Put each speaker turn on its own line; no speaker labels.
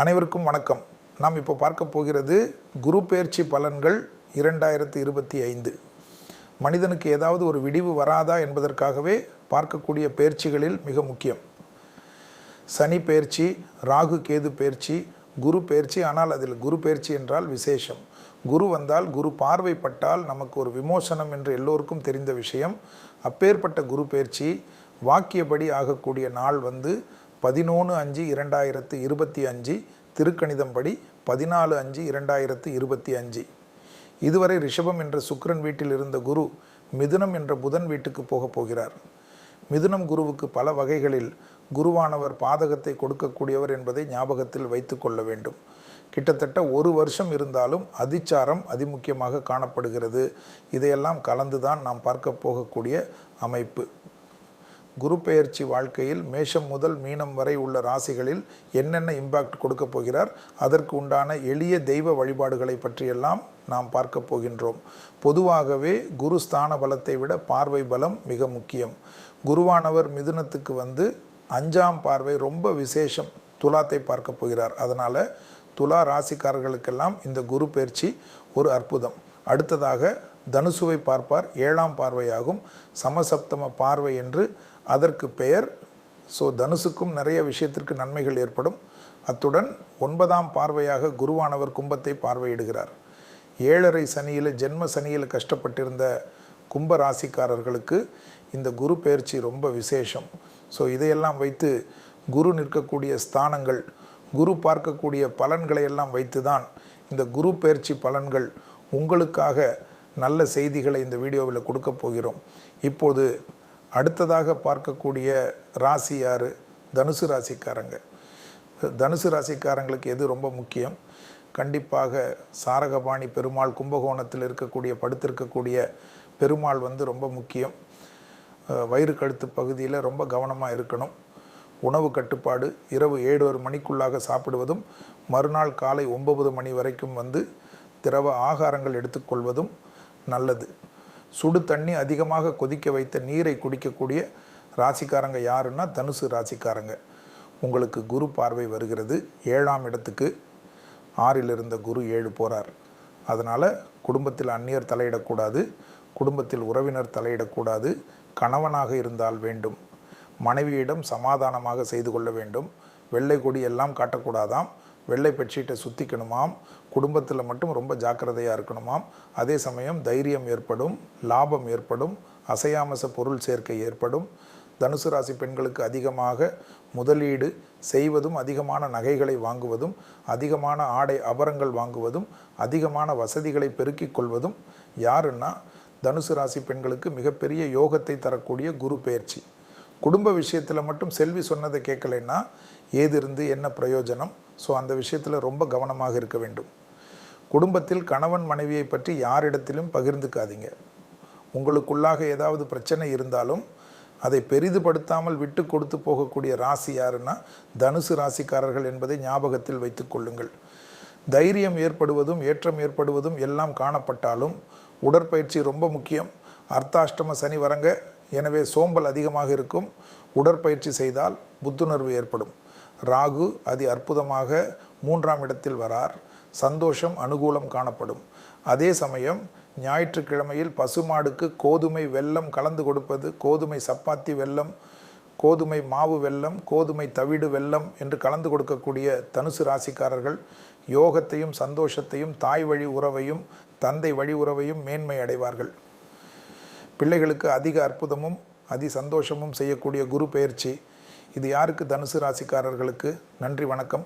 அனைவருக்கும் வணக்கம். நாம் இப்போ பார்க்க போகிறது குரு பெயர்ச்சி பலன்கள் இரண்டாயிரத்தி இருபத்தி ஐந்து. மனிதனுக்கு ஏதாவது ஒரு விடிவு வராதா என்பதற்காகவே பார்க்கக்கூடிய பயிற்சிகளில் மிக முக்கியம். சனி பெயர்ச்சி ராகு கேது பெயர்ச்சி குரு பெயர்ச்சி ஆனால் அதில் குரு பெயர்ச்சி என்றால் விசேஷம். குரு வந்தால் குரு பார்வைப்பட்டால் நமக்கு ஒரு விமோசனம் என்று எல்லோருக்கும் தெரிந்த விஷயம். அப்பேற்பட்ட குரு பெயர்ச்சி வாக்கியபடி ஆகக்கூடிய நாள் வந்து பதினொன்று அஞ்சு இரண்டாயிரத்து இருபத்தி அஞ்சு திருக்கணிதம் படி பதினாலு அஞ்சு இரண்டாயிரத்து இருபத்தி அஞ்சு. இதுவரை ரிஷபம் என்ற சுக்கரன் வீட்டில் இருந்த குரு மிதுனம் என்ற புதன் வீட்டுக்கு போகப் போகிறார். மிதுனம் குருவுக்கு பல வகைகளில் குருவானவர் பாதகத்தை கொடுக்கக்கூடியவர் என்பதை ஞாபகத்தில் வைத்து கொள்ள வேண்டும். கிட்டத்தட்ட ஒரு வருஷம் இருந்தாலும் அதிச்சாரம் அதிமுக்கியமாக காணப்படுகிறது. இதையெல்லாம் கலந்துதான் நாம் பார்க்க போகக்கூடிய அமைப்பு. குரு பெயர்ச்சி வாழ்க்கையில் மேஷம் முதல் மீனம் வரை உள்ள ராசிகளில் என்னென்ன இம்பாக்ட் கொடுக்க போகிறார்? அதற்கு உண்டான எளிய தெய்வ வழிபாடுகளை பற்றியெல்லாம் நாம் பார்க்க போகின்றோம். பொதுவாகவே குரு ஸ்தான பலத்தை விட பார்வை பலம் மிக முக்கியம். குருவானவர் மிதுனத்துக்கு வந்து அஞ்சாம் பார்வை ரொம்ப விசேஷம் துலாத்தை பார்க்க போகிறார். அதனால் துலா ராசிக்காரர்களுக்கெல்லாம் இந்த குரு பயிற்சி ஒரு அற்புதம். அடுத்ததாக தனுசுவை பார்ப்பார். ஏழாம் பார்வையாகும். சமசப்தம பார்வை என்று அதற்கு பெயர். ஸோ தனுசுக்கும் நிறைய விஷயத்திற்கு நன்மைகள் ஏற்படும். அத்துடன் ஒன்பதாம் பார்வையாக குருவானவர் கும்பத்தை பார்வையிடுகிறார். ஏழரை சனியில் ஜென்ம சனியில் கஷ்டப்பட்டிருந்த கும்ப ராசிக்காரர்களுக்கு இந்த குரு பெயர்ச்சி ரொம்ப விசேஷம். ஸோ இதையெல்லாம் வைத்து குரு நிற்கக்கூடிய ஸ்தானங்கள் குரு பார்க்கக்கூடிய பலன்களை எல்லாம் வைத்து தான் இந்த குரு பெயர்ச்சி பலன்கள் உங்களுக்காக நல்ல செய்திகளை இந்த வீடியோவில் கொடுக்க போகிறோம். இப்போது அடுத்ததாக பார்க்கக்கூடிய ராசி யார்? தனுசு ராசிக்காரங்க. தனுசு ராசிக்காரங்களுக்கு எது ரொம்ப முக்கியம்? கண்டிப்பாக சாரகபாணி பெருமாள் கும்பகோணத்தில் இருக்கக்கூடிய படுத்திருக்கக்கூடிய பெருமாள் வந்து ரொம்ப முக்கியம். வயிறு கழுத்து பகுதியில் ரொம்ப கவனமாக இருக்கணும். உணவு கட்டுப்பாடு இரவு ஏழு மணிக்குள்ளாக சாப்பிடுவதும் மறுநாள் காலை ஒன்பது மணி வரைக்கும் வந்து திரவ ஆகாரங்கள் எடுத்துக்கொள்வதும் நல்லது. சுடு தண்ணி அதிகமாக கொதிக்க வைத்த நீரை குடிக்கக்கூடிய ராசிக்காரங்க யாருன்னா தனுசு ராசிக்காரங்க. உங்களுக்கு குரு பார்வை வருகிறது. ஏழாம் இடத்துக்கு ஆறில் இருந்த குரு ஏழு போகிறார் அதனால் குடும்பத்தில் அந்நியர் தலையிடக்கூடாது. குடும்பத்தில் உறவினர் தலையிடக்கூடாது. கணவனாக இருந்தால் வேண்டும். மனைவியிடம் சமாதானமாக செய்து கொள்ள வேண்டும். வெள்ளை கொடி எல்லாம் காட்டக்கூடாதாம். வெள்ளை பெட்ஷீட்டை சுற்றிக்கணுமாம் குடும்பத்தில் மட்டும் ரொம்ப ஜாக்கிரதையாக இருக்கணுமாம். அதே சமயம் தைரியம் ஏற்படும் லாபம் ஏற்படும் அசையாமச பொருள் சேர்க்கை ஏற்படும். தனுசு ராசி பெண்களுக்கு அதிகமாக முதலீடு செய்வதும் அதிகமான நகைகளை வாங்குவதும் அதிகமான ஆடை அபரங்கள் வாங்குவதும் அதிகமான வசதிகளை பெருக்கிக் கொள்வதும் யாருன்னா தனுசு ராசி பெண்களுக்கு மிகப்பெரிய யோகத்தை தரக்கூடிய குரு பெயர்ச்சி. குடும்ப விஷயத்தில் மட்டும் செல்வி சொன்னதை கேட்கலைன்னா ஏது இருந்து என்ன பிரயோஜனம்? ஸோ அந்த விஷயத்தில் ரொம்ப கவனமாக இருக்க வேண்டும். குடும்பத்தில் கணவன் மனைவியை பற்றி யாரிடத்திலும் பகிர்ந்துக்காதீங்க. உங்களுக்குள்ளாக ஏதாவது பிரச்சனை இருந்தாலும் அதை பெரிதுபடுத்தாமல் விட்டு கொடுத்து போகக்கூடிய ராசி யாருன்னா தனுசு ராசிக்காரர்கள் என்பதை ஞாபகத்தில் வைத்துக் கொள்ளுங்கள். தைரியம் ஏற்படுவதும் ஏற்றம் ஏற்படுவதும் எல்லாம் காணப்பட்டாலும் உடற்பயிற்சி ரொம்ப முக்கியம். அர்த்தாஷ்டம சனி வரங்க எனவே சோம்பல் அதிகமாக இருக்கும். உடற்பயிற்சி செய்தால் புத்துணர்வு ஏற்படும். ராகு அதி அற்புதமாக மூன்றாம் இடத்தில் வரார். சந்தோஷம் அனுகூலம் காணப்படும். அதே சமயம் ஞாயிற்றுக்கிழமையில் பசுமாடுக்கு கோதுமை வெல்லம் கலந்து கொடுப்பது கோதுமை சப்பாத்தி வெல்லம் கோதுமை மாவு வெல்லம் கோதுமை தவிடு வெல்லம் என்று கலந்து கொடுக்கக்கூடிய தனுசு ராசிக்காரர்கள் யோகத்தையும் சந்தோஷத்தையும் தாய் வழி உறவையும் தந்தை வழி உறவையும் மேன்மை அடைவார்கள். பிள்ளைகளுக்கு அதிக அற்புதமும் அதி சந்தோஷமும் செய்யக்கூடிய குரு பெயர்ச்சி. இது யாருக்கு தனுசு ராசிக்காரர்களுக்கு நன்றி வணக்கம்.